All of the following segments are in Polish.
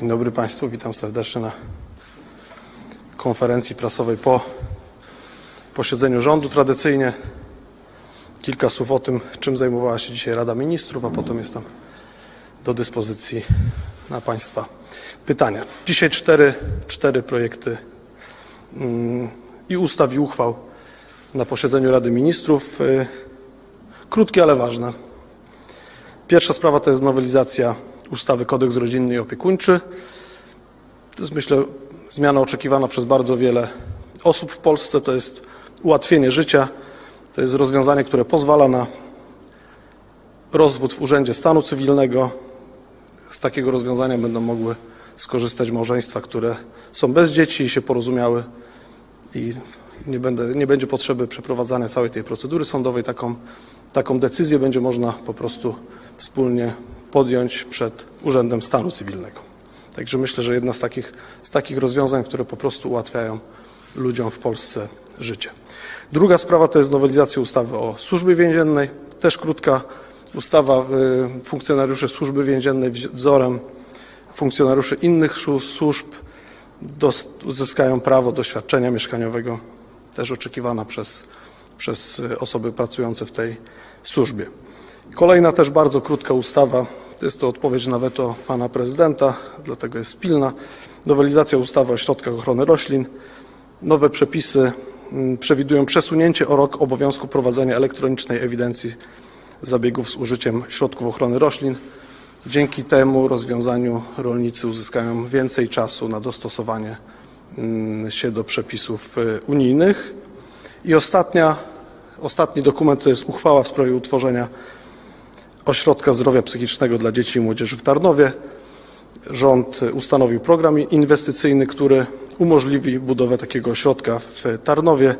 Dzień dobry Państwu, witam serdecznie na konferencji prasowej po posiedzeniu rządu. Tradycyjnie kilka słów o tym, czym zajmowała się dzisiaj Rada Ministrów, a potem jestem do dyspozycji na Państwa pytania. Dzisiaj cztery, cztery projekty mm, i ustaw i uchwał na posiedzeniu Rady Ministrów. Y, Krótkie, ale ważne. Pierwsza sprawa to jest nowelizacja ustawy Kodeks Rodzinny i Opiekuńczy. To jest myślę zmiana oczekiwana przez bardzo wiele osób w Polsce. To jest ułatwienie życia. To jest rozwiązanie, które pozwala na rozwód w Urzędzie Stanu Cywilnego. Z takiego rozwiązania będą mogły skorzystać małżeństwa, które są bez dzieci i się porozumiały i nie, będę, nie będzie potrzeby przeprowadzania całej tej procedury sądowej. Taką, taką decyzję będzie można po prostu wspólnie podjąć przed Urzędem Stanu Cywilnego. Także myślę, że jedna z takich, z takich rozwiązań, które po prostu ułatwiają ludziom w Polsce życie. Druga sprawa to jest nowelizacja ustawy o służbie więziennej. Też krótka ustawa. y, Funkcjonariusze służby więziennej wzorem funkcjonariuszy innych służb uzyskają prawo do świadczenia mieszkaniowego, też oczekiwana przez, przez osoby pracujące w tej służbie. Kolejna też bardzo krótka ustawa, to jest to odpowiedź na weto pana prezydenta, dlatego jest pilna. Nowelizacja ustawy o środkach ochrony roślin. Nowe przepisy mm, przewidują przesunięcie o rok obowiązku prowadzenia elektronicznej ewidencji zabiegów z użyciem środków ochrony roślin. Dzięki temu rozwiązaniu rolnicy uzyskają więcej czasu na dostosowanie mm, się do przepisów y, unijnych. I ostatnia, ostatni dokument to jest uchwała w sprawie utworzenia Ośrodka Zdrowia Psychicznego dla Dzieci i Młodzieży w Tarnowie. Rząd ustanowił program inwestycyjny, który umożliwi budowę takiego ośrodka w Tarnowie.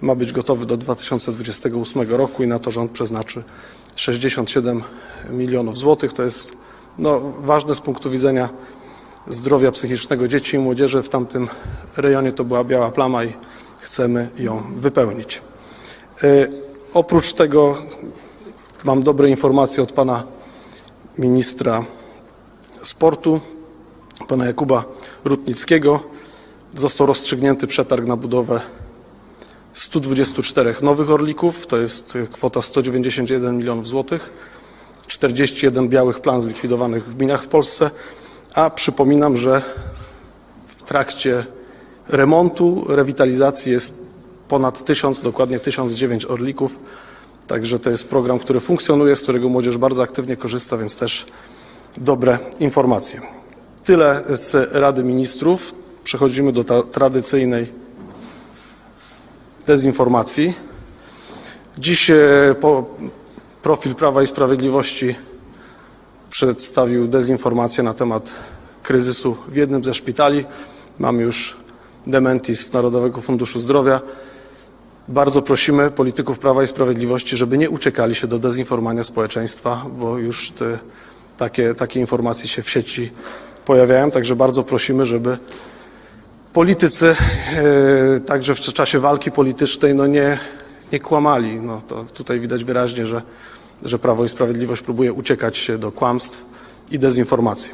Ma być gotowy do 2028 roku i na to rząd przeznaczy 67 milionów złotych. To jest no, ważne z punktu widzenia zdrowia psychicznego dzieci i młodzieży. W tamtym rejonie to była biała plama i chcemy ją wypełnić. Y, Oprócz tego mam dobre informacje od pana ministra sportu, pana Jakuba Rutnickiego. Został rozstrzygnięty przetarg na budowę 124 nowych orlików, to jest kwota 191 milionów złotych, 41 białych plan zlikwidowanych w gminach w Polsce, a przypominam, że w trakcie remontu, rewitalizacji jest ponad 1000, dokładnie 1009 orlików, także to jest program, który funkcjonuje, z którego młodzież bardzo aktywnie korzysta, więc też dobre informacje. Tyle z Rady Ministrów. Przechodzimy do ta tradycyjnej dezinformacji. Dziś e, po, profil Prawa i Sprawiedliwości przedstawił dezinformację na temat kryzysu w jednym ze szpitali. Mamy już dementi z Narodowego Funduszu Zdrowia. Bardzo prosimy polityków Prawa i Sprawiedliwości, żeby nie uciekali się do dezinformowania społeczeństwa, bo już te, takie, takie informacje się w sieci pojawiają. Także bardzo prosimy, żeby politycy e, także w czasie walki politycznej no nie, nie kłamali. No to tutaj widać wyraźnie, że, że Prawo i Sprawiedliwość próbuje uciekać się do kłamstw i dezinformacji.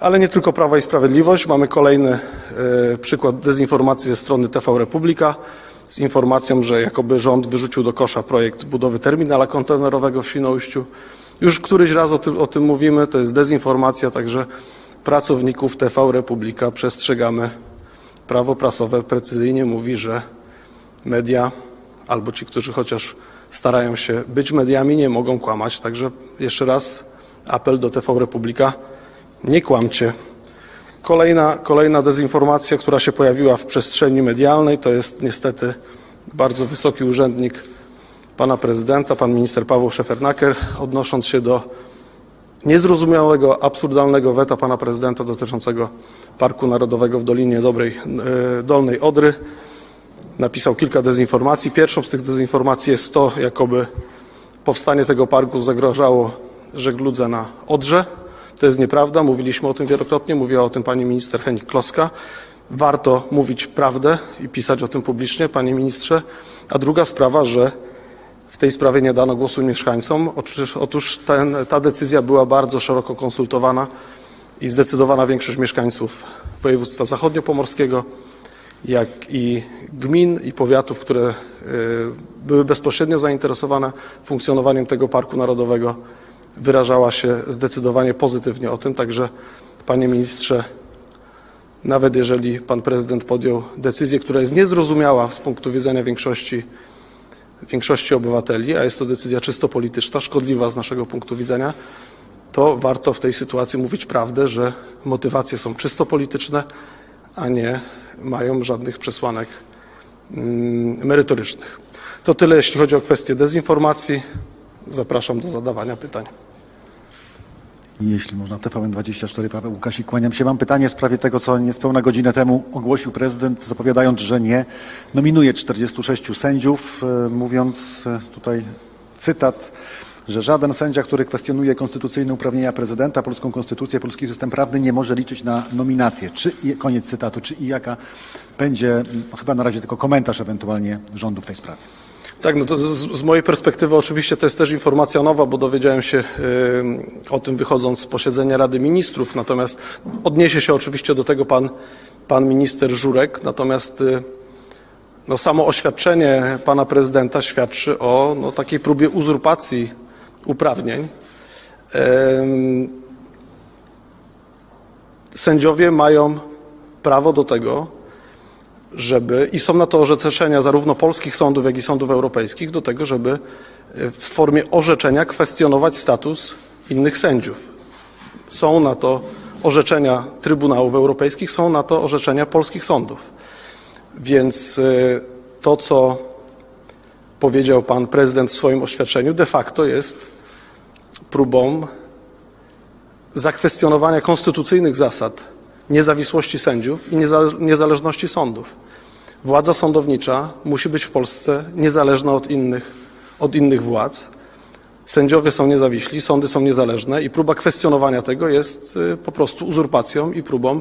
Ale nie tylko Prawa i Sprawiedliwość. Mamy kolejny e, przykład dezinformacji ze strony TV Republika z informacją, że jakoby rząd wyrzucił do kosza projekt budowy terminala kontenerowego w Świnoujściu. Już któryś raz o tym, o tym mówimy, to jest dezinformacja, także pracowników TV Republika przestrzegamy. Prawo prasowe precyzyjnie mówi, że media albo ci, którzy chociaż starają się być mediami, nie mogą kłamać. Także jeszcze raz apel do TV Republika, nie kłamcie. Kolejna, kolejna dezinformacja, która się pojawiła w przestrzeni medialnej, to jest niestety bardzo wysoki urzędnik pana prezydenta, pan minister Paweł Szefernaker, odnosząc się do niezrozumiałego, absurdalnego weta pana prezydenta dotyczącego Parku Narodowego w Dolinie Dobrej, e, Dolnej Odry. Napisał kilka dezinformacji. Pierwszą z tych dezinformacji jest to, jakoby powstanie tego parku zagrażało żegludze na Odrze. To jest nieprawda, mówiliśmy o tym wielokrotnie, mówiła o tym pani minister Henik Kloska. Warto mówić prawdę i pisać o tym publicznie, panie ministrze. A druga sprawa, że w tej sprawie nie dano głosu mieszkańcom. Otóż, otóż ten, ta decyzja była bardzo szeroko konsultowana i zdecydowana większość mieszkańców województwa zachodniopomorskiego, jak i gmin i powiatów, które y, były bezpośrednio zainteresowane funkcjonowaniem tego parku narodowego, wyrażała się zdecydowanie pozytywnie o tym. Także, panie ministrze, nawet jeżeli pan prezydent podjął decyzję, która jest niezrozumiała z punktu widzenia większości, większości obywateli, a jest to decyzja czysto polityczna, szkodliwa z naszego punktu widzenia, to warto w tej sytuacji mówić prawdę, że motywacje są czysto polityczne, a nie mają żadnych przesłanek mm, merytorycznych. To tyle, jeśli chodzi o kwestię dezinformacji. Zapraszam do zadawania pytań. Jeśli można, TVN24, Paweł Łukasik, kłaniam się. Mam pytanie w sprawie tego, co niespełna godzinę temu ogłosił prezydent, zapowiadając, że nie nominuje 46 sędziów, e, mówiąc e, tutaj cytat, że żaden sędzia, który kwestionuje konstytucyjne uprawnienia prezydenta, polską konstytucję, polski system prawny, nie może liczyć na nominację. Czy, koniec cytatu. Czy i jaka będzie, chyba na razie tylko komentarz ewentualnie rządu w tej sprawie? Tak, no to z, z mojej perspektywy oczywiście to jest też informacja nowa, bo dowiedziałem się y, o tym wychodząc z posiedzenia Rady Ministrów, natomiast odniesie się oczywiście do tego pan, pan minister Żurek, natomiast y, no, samo oświadczenie pana prezydenta świadczy o no, takiej próbie uzurpacji uprawnień. Em, Sędziowie mają prawo do tego, żeby, i są na to orzeczenia zarówno polskich sądów, jak i sądów europejskich, do tego, żeby e, w formie orzeczenia kwestionować status innych sędziów. Są na to orzeczenia Trybunałów Europejskich, są na to orzeczenia polskich sądów. Więc e, to, co powiedział pan prezydent w swoim oświadczeniu, de facto jest próbą zakwestionowania konstytucyjnych zasad niezawisłości sędziów i niezale- niezależności sądów. Władza sądownicza musi być w Polsce niezależna od innych, od innych władz. Sędziowie są niezawiśli, sądy są niezależne i próba kwestionowania tego jest y, po prostu uzurpacją i próbą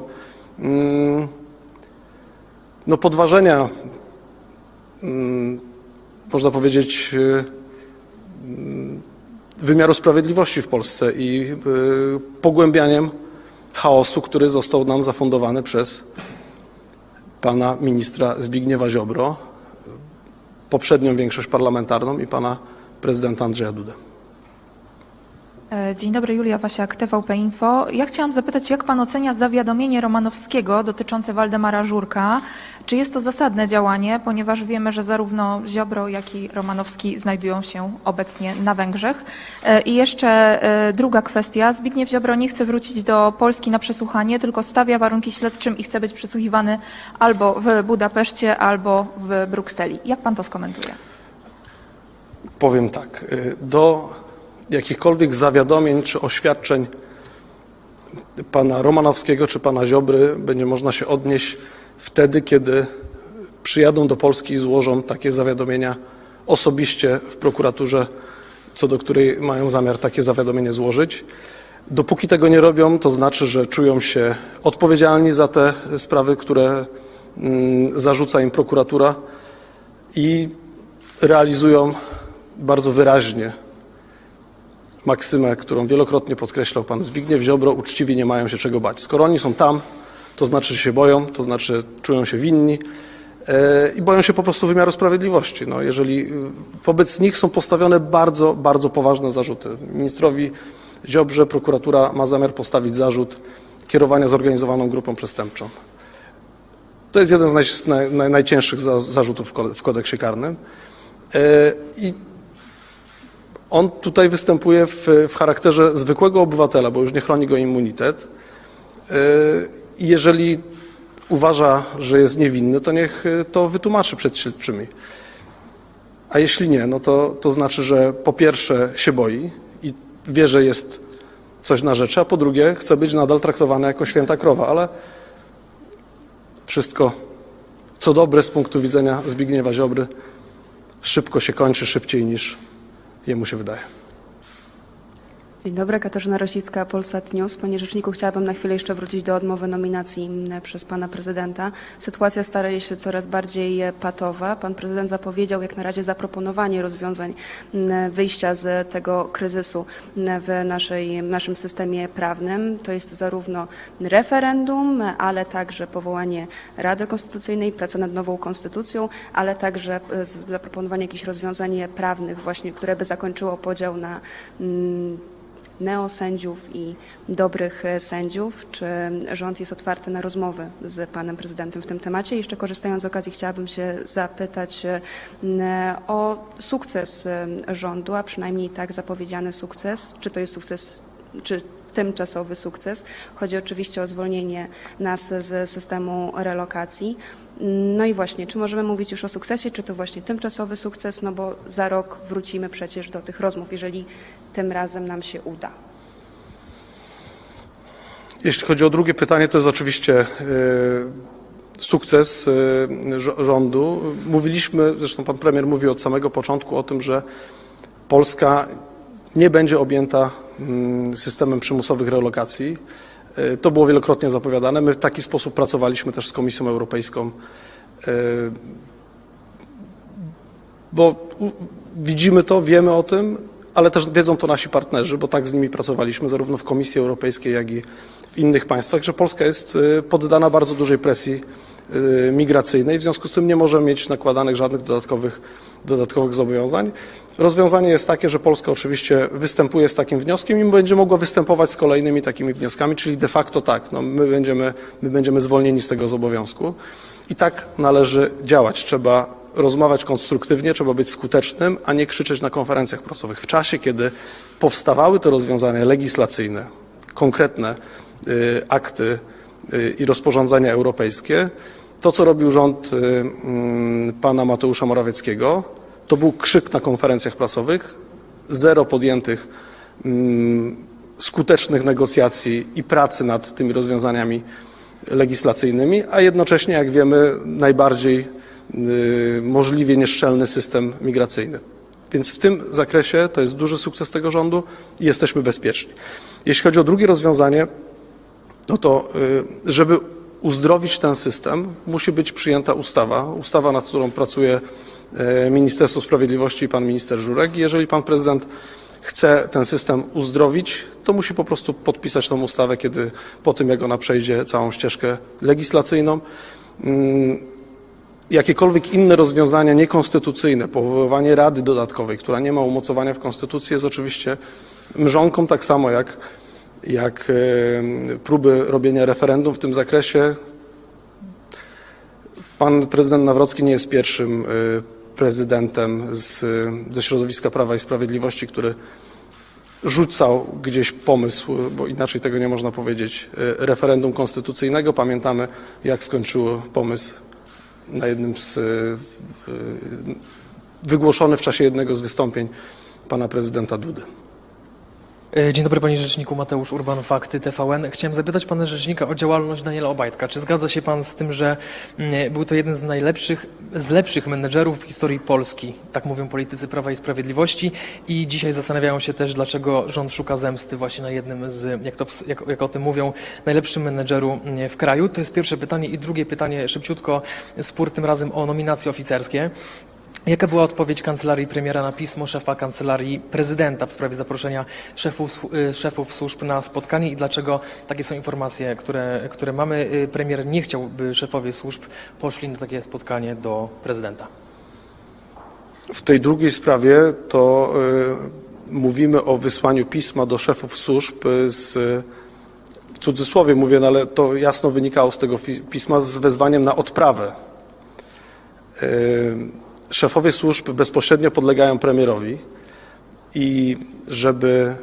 mm, no, podważenia, mm, można powiedzieć, y, mm, wymiaru sprawiedliwości w Polsce i y, pogłębianiem chaosu, który został nam zafundowany przez pana ministra Zbigniewa Ziobro, poprzednią większość parlamentarną i pana prezydenta Andrzeja Dudę. E, Dzień dobry, Julia Wasiak, TVP Info. Ja chciałam zapytać, jak pan ocenia zawiadomienie Romanowskiego dotyczące Waldemara Żurka? Czy jest to zasadne działanie, ponieważ wiemy, że zarówno Ziobro, jak i Romanowski znajdują się obecnie na Węgrzech? E, I jeszcze e, druga kwestia. Zbigniew Ziobro nie chce wrócić do Polski na przesłuchanie, tylko stawia warunki śledczym i chce być przesłuchiwany albo w Budapeszcie, albo w Brukseli. Jak pan to skomentuje? Powiem tak, do jakichkolwiek zawiadomień czy oświadczeń pana Romanowskiego czy pana Ziobry będzie można się odnieść wtedy, kiedy przyjadą do Polski i złożą takie zawiadomienia osobiście w prokuraturze, co do której mają zamiar takie zawiadomienie złożyć. Dopóki tego nie robią, to znaczy, że czują się odpowiedzialni za te sprawy, które mm, zarzuca im prokuratura i realizują bardzo wyraźnie maksymę, którą wielokrotnie podkreślał pan Zbigniew Ziobro, uczciwi nie mają się czego bać. Skoro oni są tam, to znaczy, że się boją, to znaczy czują się winni e, i boją się po prostu wymiaru sprawiedliwości. No, jeżeli y, wobec nich są postawione bardzo, bardzo poważne zarzuty. Ministrowi Ziobrze prokuratura ma zamiar postawić zarzut kierowania zorganizowaną grupą przestępczą. To jest jeden z naj, naj, naj, najcięższych za, zarzutów w kodeksie karnym. E, I on tutaj występuje w, w charakterze zwykłego obywatela, bo już nie chroni go immunitet. I jeżeli uważa, że jest niewinny, to niech e, to wytłumaczy przed śledczymi. A jeśli nie, no to, to znaczy, że po pierwsze się boi i wie, że jest coś na rzeczy, a po drugie chce być nadal traktowany jako święta krowa, ale wszystko, co dobre z punktu widzenia Zbigniewa Ziobry, szybko się kończy, szybciej niż jemu się wydaje. Dzień dobry, Katarzyna Rosicka, Polsat News. Panie Rzeczniku, chciałabym na chwilę jeszcze wrócić do odmowy nominacji m, przez Pana Prezydenta. Sytuacja staje się coraz bardziej patowa. Pan Prezydent zapowiedział jak na razie zaproponowanie rozwiązań m, wyjścia z tego kryzysu m, w naszej, naszym systemie prawnym. To jest zarówno referendum, ale także powołanie Rady Konstytucyjnej, praca nad nową konstytucją, ale także e, zaproponowanie jakichś rozwiązań prawnych właśnie, które by zakończyło podział na mm, neosędziów i dobrych e, sędziów. Czy rząd jest otwarty na rozmowy z panem prezydentem w tym temacie? Jeszcze korzystając z okazji chciałabym się zapytać e, o sukces e, rządu, a przynajmniej tak zapowiedziany sukces. Czy to jest sukces, czy tymczasowy sukces? Chodzi oczywiście o zwolnienie nas z systemu relokacji. No i właśnie, czy możemy mówić już o sukcesie, czy to właśnie tymczasowy sukces, no bo za rok wrócimy przecież do tych rozmów, jeżeli tym razem nam się uda. Jeśli chodzi o drugie pytanie, to jest oczywiście e, sukces e, rządu. Mówiliśmy, zresztą pan premier mówił od samego początku o tym, że Polska nie będzie objęta mm, systemem przymusowych relokacji. E, To było wielokrotnie zapowiadane. My w taki sposób pracowaliśmy też z Komisją Europejską, e, bo widzimy to, wiemy o tym, ale też wiedzą to nasi partnerzy, bo tak z nimi pracowaliśmy zarówno w Komisji Europejskiej, jak i w innych państwach, że Polska jest e, poddana bardzo dużej presji migracyjnej, w związku z tym nie może mieć nakładanych żadnych dodatkowych, dodatkowych zobowiązań. Rozwiązanie jest takie, że Polska oczywiście występuje z takim wnioskiem i będzie mogła występować z kolejnymi takimi wnioskami, czyli de facto tak, no my, będziemy, my będziemy zwolnieni z tego obowiązku i tak należy działać. Trzeba rozmawiać konstruktywnie, trzeba być skutecznym, a nie krzyczeć na konferencjach prasowych. W czasie, kiedy powstawały te rozwiązania legislacyjne, konkretne y, akty y, i rozporządzenia europejskie, to co robił rząd y, mm, pana Mateusza Morawieckiego, to był krzyk na konferencjach prasowych, zero podjętych mm, skutecznych negocjacji i pracy nad tymi rozwiązaniami legislacyjnymi, a jednocześnie, jak wiemy, najbardziej y, możliwie nieszczelny system migracyjny. Więc w tym zakresie to jest duży sukces tego rządu i jesteśmy bezpieczni. Jeśli chodzi o drugie rozwiązanie, no to y, żeby uzdrowić ten system, musi być przyjęta ustawa, ustawa, nad którą pracuje y, Ministerstwo Sprawiedliwości i pan minister Żurek. Jeżeli pan prezydent chce ten system uzdrowić, to musi po prostu podpisać tą ustawę, kiedy po tym, jak ona przejdzie całą ścieżkę legislacyjną. Mm, Jakiekolwiek inne rozwiązania niekonstytucyjne, powoływanie rady dodatkowej, która nie ma umocowania w konstytucji, jest oczywiście mrzonką, tak samo jak, jak e, próby robienia referendum w tym zakresie. Pan prezydent Nawrocki nie jest pierwszym e, prezydentem z, ze środowiska Prawa i Sprawiedliwości, który rzucał gdzieś pomysł, bo inaczej tego nie można powiedzieć, e, referendum konstytucyjnego. Pamiętamy, jak skończyło pomysł na jednym z wygłoszony w czasie jednego z wystąpień pana prezydenta Dudy. E, Dzień dobry panie rzeczniku, Mateusz Urban, Fakty TVN. Chciałem zapytać pana rzecznika o działalność Daniela Obajtka. Czy zgadza się pan z tym, że mm, był to jeden z najlepszych, z lepszych menedżerów w historii Polski? Tak mówią politycy Prawa i Sprawiedliwości i dzisiaj zastanawiają się też, dlaczego rząd szuka zemsty właśnie na jednym z, jak, to, jak, jak o tym mówią, najlepszym menedżeru mm, w kraju. To jest pierwsze pytanie i drugie pytanie, szybciutko, spór tym razem o nominacje oficerskie. Jaka była odpowiedź kancelarii premiera na pismo szefa kancelarii prezydenta w sprawie zaproszenia szefów, y, szefów służb na spotkanie i dlaczego takie są informacje, które, które mamy? Y, Premier nie chciał, by szefowie służb poszli na takie spotkanie do prezydenta. W tej drugiej sprawie to y, mówimy o wysłaniu pisma do szefów służb z, w cudzysłowie mówię, no ale to jasno wynikało z tego pisma z wezwaniem na odprawę. Y, Szefowie służb bezpośrednio podlegają premierowi i żeby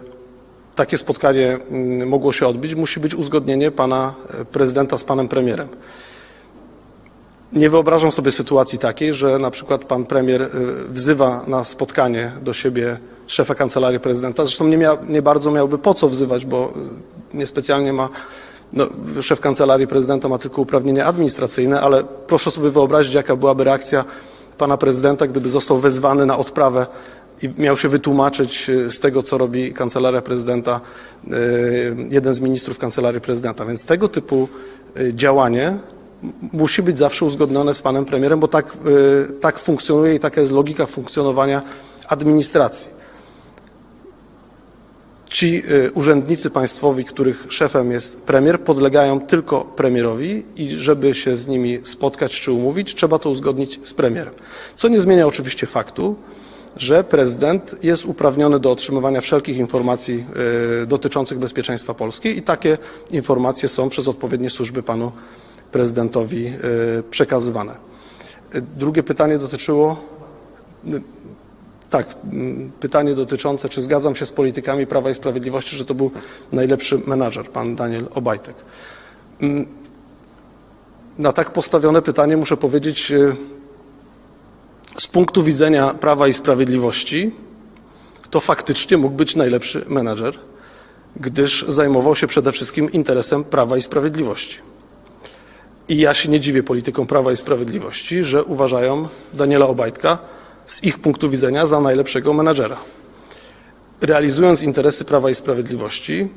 takie spotkanie mm, mogło się odbyć, musi być uzgodnienie pana e, prezydenta z panem premierem. Nie wyobrażam sobie sytuacji takiej, że na przykład pan premier y, wzywa na spotkanie do siebie szefa kancelarii prezydenta. Zresztą nie, nie bardzo miałby po co wzywać, bo y, niespecjalnie ma. No, szef kancelarii prezydenta ma tylko uprawnienia administracyjne, ale proszę sobie wyobrazić, jaka byłaby reakcja pana prezydenta, gdyby został wezwany na odprawę i miał się wytłumaczyć y, z tego, co robi kancelaria prezydenta, y, jeden z ministrów kancelarii prezydenta. Więc tego typu y, działanie musi być zawsze uzgodnione z panem premierem, bo tak, tak funkcjonuje i taka jest logika funkcjonowania administracji. Ci y, urzędnicy państwowi, których szefem jest premier, podlegają tylko premierowi i żeby się z nimi spotkać czy umówić, trzeba to uzgodnić z premierem. Co nie zmienia oczywiście faktu, że prezydent jest uprawniony do otrzymywania wszelkich informacji y, dotyczących bezpieczeństwa Polski i takie informacje są przez odpowiednie służby panu prezydentowi y, przekazywane. Drugie pytanie dotyczyło tak, mm, pytanie dotyczące, czy zgadzam się z politykami Prawa i Sprawiedliwości, że to był najlepszy menadżer, pan Daniel Obajtek. Mm, Na tak postawione pytanie muszę powiedzieć, y, z punktu widzenia Prawa i Sprawiedliwości, to faktycznie mógł być najlepszy menadżer, gdyż zajmował się przede wszystkim interesem Prawa i Sprawiedliwości. I ja się nie dziwię politykom Prawa i Sprawiedliwości, że uważają Daniela Obajtka z ich punktu widzenia za najlepszego menadżera. Realizując interesy Prawa i Sprawiedliwości,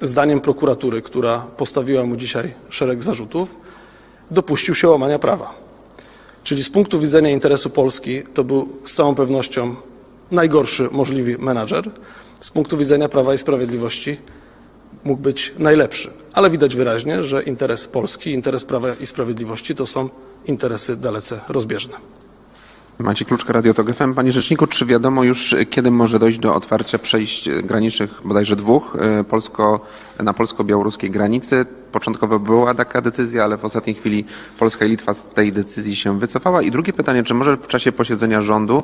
zdaniem prokuratury, która postawiła mu dzisiaj szereg zarzutów, dopuścił się łamania prawa. Czyli z punktu widzenia interesu Polski to był z całą pewnością najgorszy możliwy menadżer. Z punktu widzenia Prawa i Sprawiedliwości mógł być najlepszy. Ale widać wyraźnie, że interes Polski, interes Prawa i Sprawiedliwości to są interesy dalece rozbieżne. Macie Kluczka, Radio FM. Panie Rzeczniku, czy wiadomo już, kiedy może dojść do otwarcia przejść granicznych, bodajże dwóch, e, polsko, na polsko-białoruskiej granicy? Początkowo była taka decyzja, ale w ostatniej chwili Polska i Litwa z tej decyzji się wycofała. I drugie pytanie, czy może w czasie posiedzenia rządu,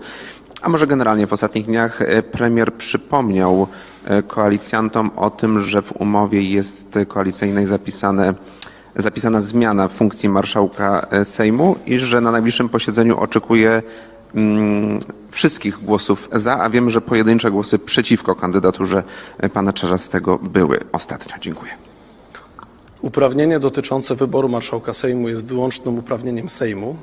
a może generalnie w ostatnich dniach, e, premier przypomniał e, koalicjantom o tym, że w umowie jest koalicyjnej zapisane zapisana zmiana funkcji marszałka e, Sejmu i że na najbliższym posiedzeniu oczekuje mm, wszystkich głosów za, a wiem, że pojedyncze głosy przeciwko kandydaturze e, pana Czarzastego były ostatnio. Dziękuję. Uprawnienie dotyczące wyboru marszałka Sejmu jest wyłącznym uprawnieniem Sejmu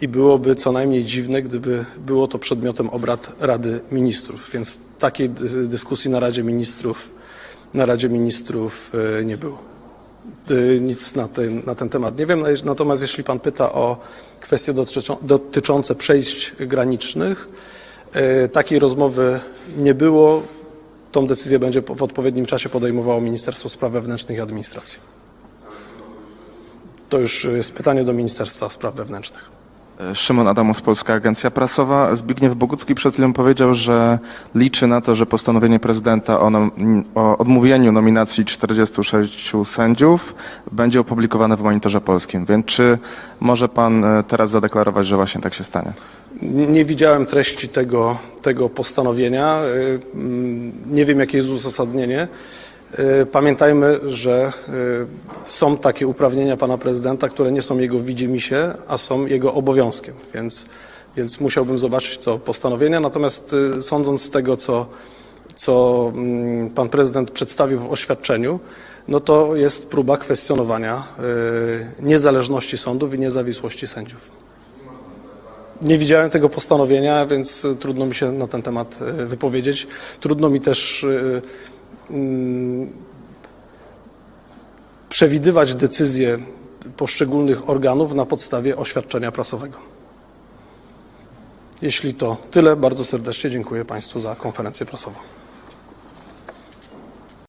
i byłoby co najmniej dziwne, gdyby było to przedmiotem obrad Rady Ministrów, więc takiej dy- dyskusji na Radzie Ministrów, na Radzie Ministrów e, nie było. E, Nic na ten, na ten temat nie wiem, natomiast jeśli Pan pyta o kwestie dotyczą, dotyczące przejść granicznych, e, takiej rozmowy nie było. Tą decyzję będzie w odpowiednim czasie podejmowało Ministerstwo Spraw Wewnętrznych i Administracji. To już jest pytanie do Ministerstwa Spraw Wewnętrznych. Szymon Adamus, Polska Agencja Prasowa. Zbigniew Bogucki przed chwilą powiedział, że liczy na to, że postanowienie prezydenta o, nom- o odmówieniu nominacji 46 sędziów będzie opublikowane w Monitorze Polskim. Więc czy może pan e, teraz zadeklarować, że właśnie tak się stanie? Nie widziałem treści tego, tego postanowienia. Y, mm, Nie wiem, jakie jest uzasadnienie. Y, Pamiętajmy, że y, są takie uprawnienia pana prezydenta, które nie są jego widzimisię, a są jego obowiązkiem, więc, więc musiałbym zobaczyć to postanowienie. Natomiast y, sądząc z tego, co, co mm, pan prezydent przedstawił w oświadczeniu, no to jest próba kwestionowania niezależności sądów i niezawisłości sędziów. Nie widziałem tego postanowienia, więc trudno mi się na ten temat wypowiedzieć. Trudno mi też przewidywać decyzje poszczególnych organów na podstawie oświadczenia prasowego. Jeśli to tyle, bardzo serdecznie dziękuję Państwu za konferencję prasową.